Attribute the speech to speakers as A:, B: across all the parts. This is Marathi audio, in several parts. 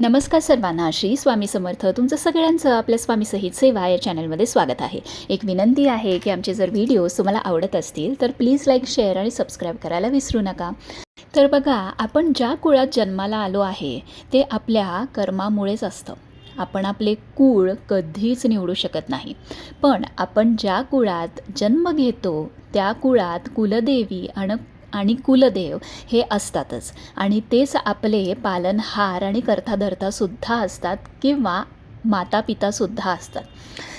A: नमस्कार सर्वांना. श्री स्वामी समर्थ. तुमचं सगळ्यांचं आपल्या स्वामी सहित सेवा या चॅनलमध्ये स्वागत आहे. एक विनंती आहे की आमचे जर व्हिडिओज तुम्हाला आवडत असतील तर प्लीज लाईक शेअर आणि सबस्क्राईब करायला विसरू नका. तर बघा आपण ज्या कुळात जन्माला आलो आहे ते आपल्या कर्मामुळेच असतं. आपण आपले कुळ कधीच निवडू शकत नाही. पण आपण ज्या कुळात जन्म घेतो त्या कुळात कुलदेवी आणि आणि कुलदेव हे असतातच. आणि तेच आपले पालनहार आणि कर्ताधर्तासुद्धा असतात किंवा माता पितासुद्धा असतात.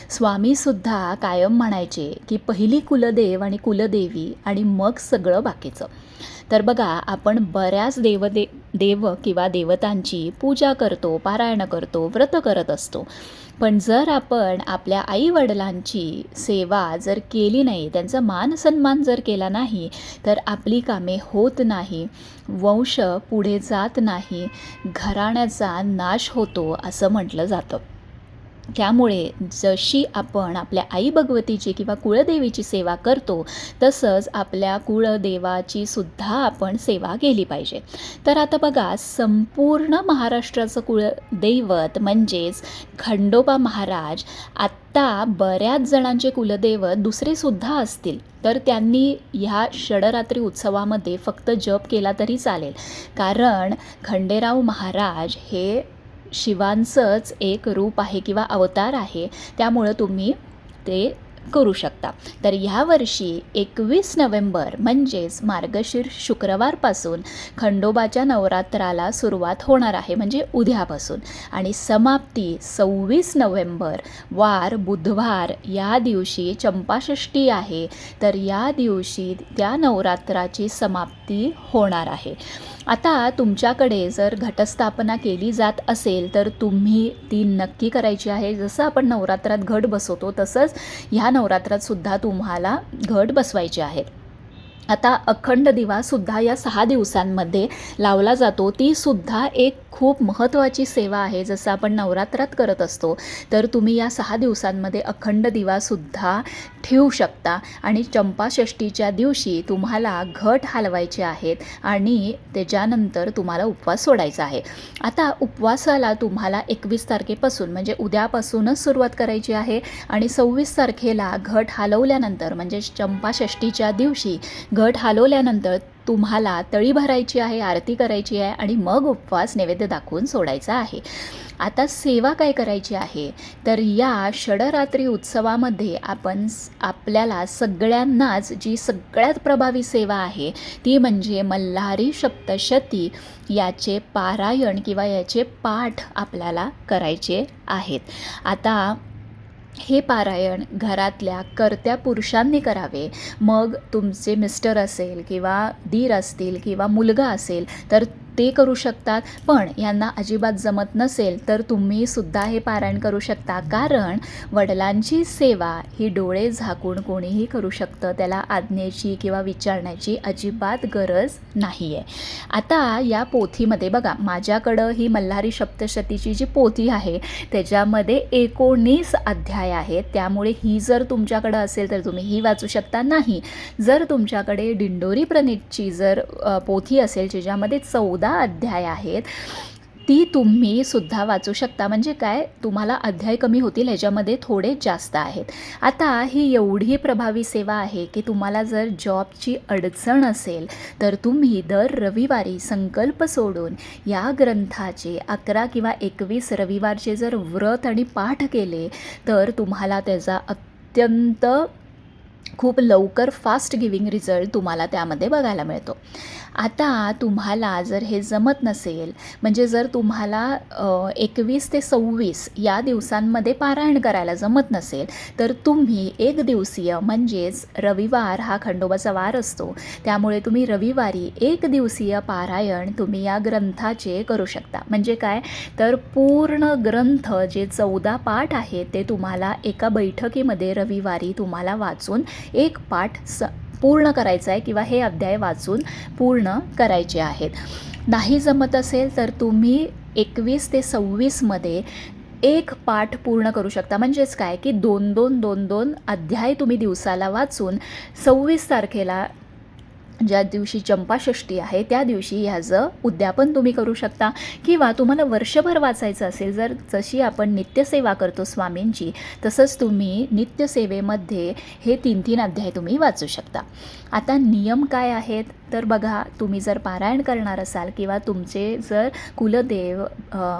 A: स्वामीसुद्धा कायम म्हणायचे की पहिली कुलदेव आणि कुलदेवी आणि मग सगळं बाकीचं. तर बघा आपण बऱ्याच देवदे देव किंवा देवतांची पूजा करतो पारायण करतो व्रत करत असतो. पण जर आपण आपल्या आईवडिलांची सेवा जर केली नाही त्यांचा मान सन्मान जर केला नाही तर आपली कामे होत नाही वंश पुढे जात नाही घराण्याचा नाश होतो असं म्हटलं जातं. त्यामुळे जशी आपण आपल्या आई भगवतीची किंवा कुळदेवीची सेवा करतो तसंच आपल्या कुळदेवाची सुद्धा आपण सेवा केली पाहिजे. तर आता बघा संपूर्ण महाराष्ट्राचं कुळदैवत म्हणजेच खंडोबा महाराज आत्ता बऱ्याच जणांचे कुलदैवत दुसरेसुद्धा असतील. तर त्यांनी ह्या षडरात्री उत्सवामध्ये फक्त जप केला तरी चालेल. कारण खंडेराव महाराज हे शिवांचंच एक रूप आहे किंवा अवतार आहे. त्यामुळं तुम्ही ते करू शकता. तर ह्या वर्षी एकवीस नोव्हेंबर म्हणजेच मार्गशीर्ष शुक्रवारपासून खंडोबाच्या नवरात्राला सुरुवात होणार आहे म्हणजे उद्यापासून. आणि समाप्ती सव्वीस नोव्हेंबर वार बुधवार या दिवशी चंपाषष्ठी आहे. तर या दिवशी त्या नवरात्राची समाप्ती होणार आहे. आता तुमच्याकडे जर घटस्थापना केली जात असेल तर तुम्ही ती नक्की करायची आहे. जसं आपण नवरात्रात घट बसवतो तसंच ह्या नवरात्रात सुद्धा तुम्हाला घट बसवायचे आहेत आता अखंड दिवासुद्धा या सहा दिवसांमध्ये लावला जातो. ती सुद्धा एक खूप महत्त्वाची सेवा आहे. जसं आपण नवरात्रात करत असतो तर तुम्ही या सहा दिवसांमध्ये अखंड दिवासुद्धा ठेवू शकता. आणि चंपाषष्टीच्या दिवशी तुम्हाला घट हलवायचे आहेत आणि त्याच्यानंतर तुम्हाला उपवास सोडायचा आहे. आता उपवासाला तुम्हाला एकवीस तारखेपासून म्हणजे उद्यापासूनच सुरुवात करायची आहे. आणि सव्वीस तारखेला घट हलवल्यानंतर म्हणजे चंपाषष्टीच्या दिवशी घट हलवल्यानंतर तुम्हाला तळी भरायची आहे आरती करायची आहे आणि मग उपवास नैवेद्य दाखवून सोडायचा आहे. आता सेवा काय करायची आहे? तर या षडरात्री उत्सवामध्ये आपण आपल्याला सगळ्यांनाच जी सगळ्यात प्रभावी सेवा आहे ती म्हणजे मल्हारी सप्तशती याचे पारायण किंवा याचे पाठ आपल्याला करायचे आहेत. आता हे पारायण घरातल्या कर्त्या पुरुषांनी करावे. मग तुमचे मिस्टर असेल किंवा दीर असतील किंवा मुलगा असेल तर ते करू शकतात. पण यांना अजिबात जमत नसेल तर तुम्ही सुद्धा हे पारायण करू शकता. कारण वडिलांची सेवा ही डोळे झाकून कोणीही करू शकतं. त्याला आज्ञेची किंवा विचारण्याची अजिबात गरज नाही आहे आता या पोथीमध्ये बघा माझ्याकडं ही मल्हारी सप्तशतीची जी पोथी आहे त्याच्यामध्ये एकोणीस अध्याय आहेत. त्यामुळे ही जर तुमच्याकडं असेल तर तुम्ही ही वाचू शकता. नाही जर तुमच्याकडे दिंडोरी प्रणितची जर पोथी असेल ज्याच्यामध्ये चौदा अध्याय आहेत. ती तुम्ही सुद्धा वाचू शकता. म्हणजे काय? तुम्हाला अध्याय कमी होतील ह्याच्यामध्ये थोडे जास्त आहेत. आता ही एवढी प्रभावी सेवा आहे की तुम्हाला जर जॉबची अडचण असेल तर तुम्ही दर रविवारी संकल्प सोडून या ग्रंथाचे अकरा किंवा एकवीस रविवारचे जर व्रत आणि पाठ केले तर तुम्हाला त्याचा अत्यंत खूप लवकर फास्ट गिविंग रिझल्ट तुम्हाला त्यामध्ये बघायला मिळतो. आता तुम्हाला जर हे जमत नसेल म्हणजे जर तुम्हाला एकवीस ते सव्वीस या दिवसांमध्ये पारायण करायला जमत नसेल तर तुम्ही एक दिवसीय म्हणजेच रविवार हा खंडोबाचा वार असतो. त्यामुळे तुम्ही रविवारी एक दिवसीय पारायण तुम्ही या ग्रंथाचे करू शकता. म्हणजे काय? तर पूर्ण ग्रंथ जे चौदा पाठ आहेत ते तुम्हाला एका बैठकीमध्ये रविवारी तुम्हाला वाचून एक पाठ स पूर्ण करायचा आहे किंवा हे अध्याय वाचून पूर्ण करायचे आहेत. नाही जमत असेल तर तुम्ही एकवीस ते सव्वीसमध्ये एक पाठ पूर्ण करू शकता. म्हणजेच काय? की दोन दोन दोन दोन अध्याय तुम्ही दिवसाला वाचून सव्वीस तारखेला ज्या दिवशी चंपाषष्ठी आहे त्या दिवशी ह्याचं उद्यापन तुम्ही करू शकता. किंवा तुम्हाला वर्षभर वाचायचं असेल जर जशी आपण नित्यसेवा करतो स्वामींची तसंच तुम्ही नित्यसेवेमध्ये हे तीन तीन अध्याय तुम्ही वाचू शकता. आता नियम काय आहेत? तर बघा तुम्ही जर पारायण करणार असाल किंवा तुमचे जर कुलदेव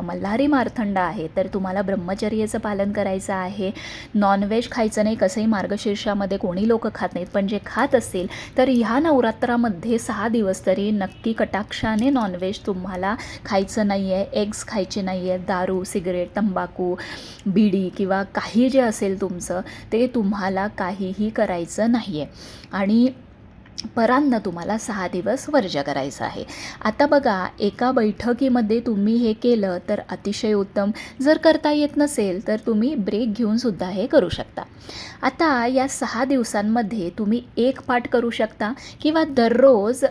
A: मल्हारी मारथंड आहे तर तुम्हाला ब्रह्मचर्याचं पालन करायचं आहे. नॉनव्हेज खायचं नाही कसंही मार्गशीर्षामध्ये कोणी लोक खात नाहीत पण जे खात असतील तर ह्या नवरात्र नवरात्रामध्ये सहा दिवस तरी नक्की कटाक्षाने नॉनव्हेज तुम्हाला खायचं नाही आहे एग्स खायचे नाही आहेत दारू सिगरेट तंबाखू बिडी किंवा काही जे असेल तुमचं ते तुम्हाला काहीही करायचं नाही आहे आणि परांना तुम्हाला सहा दिवस वर्ज करायचं आहे. आता बघा एका बैठकीमध्ये तुम्ही हे केलं तर अतिशय उत्तम. जर करता येत नसेल तर तुम्ही ब्रेक घेऊनसुद्धा हे करू शकता. आता या सहा दिवसांमध्ये तुम्ही एक पाठ करू शकता किंवा दररोज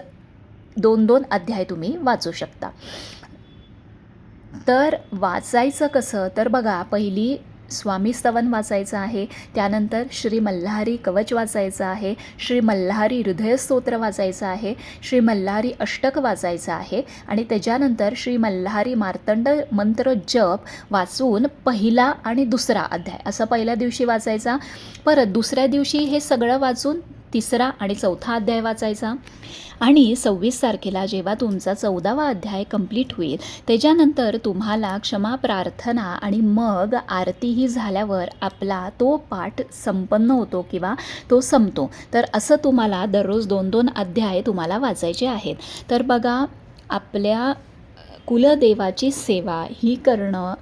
A: दोन दोन अध्याय तुम्ही वाचू शकता. तर वाचायचं कसं? तर बघा पहिली स्वामी स्तवन वाचायचं आहे. त्यानंतर श्री मल्हारी कवच वाचायचं आहे. श्री मल्हारी हृदयस्तोत्र वाचायचं आहे. श्री मल्हारी अष्टक वाचायचं आहे. आणि त्याच्यानंतर श्री मल्हारी मार्तंड मंत्र जप वाचून पहिला आणि दुसरा अध्याय. असं पहिल्या दिवशी वाचायचा. परत दुसऱ्या दिवशी हे सगळं वाचून तिसरा आणि चौथा अध्याय वाचायचा. आणि सव्वीस तारखेला जेव्हा तुमचा चौदावा अध्याय कंप्लीट होईल त्याच्यानंतर तुम्हाला क्षमा प्रार्थना आणि मग आरतीही झाल्यावर आपला तो पाठ संपन्न होतो किंवा तो संपतो. तर असं तुम्हाला दररोज दोन दोन अध्याय तुम्हाला वाचायचे आहेत. तर बघा आपल्या कुलदेवाची सेवा ही करणं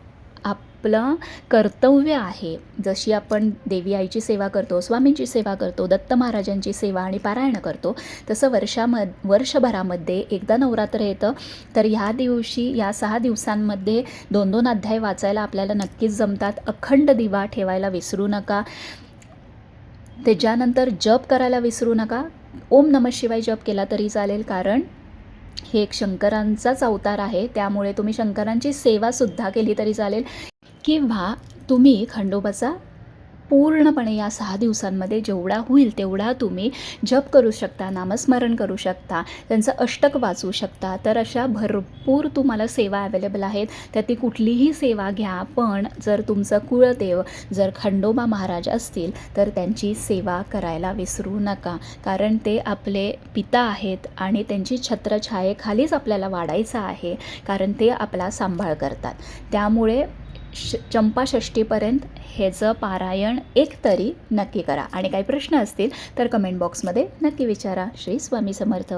A: आपलं कर्तव्य आहे. जशी आपण देवी आईची सेवा करतो स्वामींची सेवा करतो दत्त महाराजांची सेवा आणि पारायण करतो तसं वर्षाम वर्षभरामध्ये एकदा नवरात्र येतं. तर ह्या दिवशी या सहा दिवसांमध्ये दोन दोन अध्याय वाचायला आपल्याला नक्कीच जमतात. अखंड दिवा ठेवायला विसरू नका. त्याच्यानंतर जप करायला विसरू नका. ओम नम शिवाय जप केला तरी चालेल कारण हे एक शंकरांचाच अवतार आहे. त्यामुळे तुम्ही शंकरांची सेवासुद्धा केली तरी चालेल. किंवा तुम्ही खंडोबाचा पूर्णपणे या सहा दिवसांमध्ये जेवढा होईल तेवढा तुम्ही जप करू शकता नामस्मरण करू शकता त्यांचं अष्टक वाचू शकता. तर अशा भरपूर तुम्हाला सेवा अवेलेबल आहेत. त्यातली कुठलीही सेवा घ्या पण जर तुमचं कुळदेव जर खंडोबा महाराज असतील तर त्यांची सेवा करायला विसरू नका. कारण ते आपले पिता आहेत आणि त्यांची छत्रछायेखालीच आपल्याला वाढायचं आहे कारण ते आपला सांभाळ करतात. त्यामुळे श चंपाषष्टीपर्यंत ह्याचं पारायण एक तरी नक्की करा. आणि काही प्रश्न असतील तर कमेंट बॉक्समध्ये नक्की विचारा. श्री स्वामी समर्थ.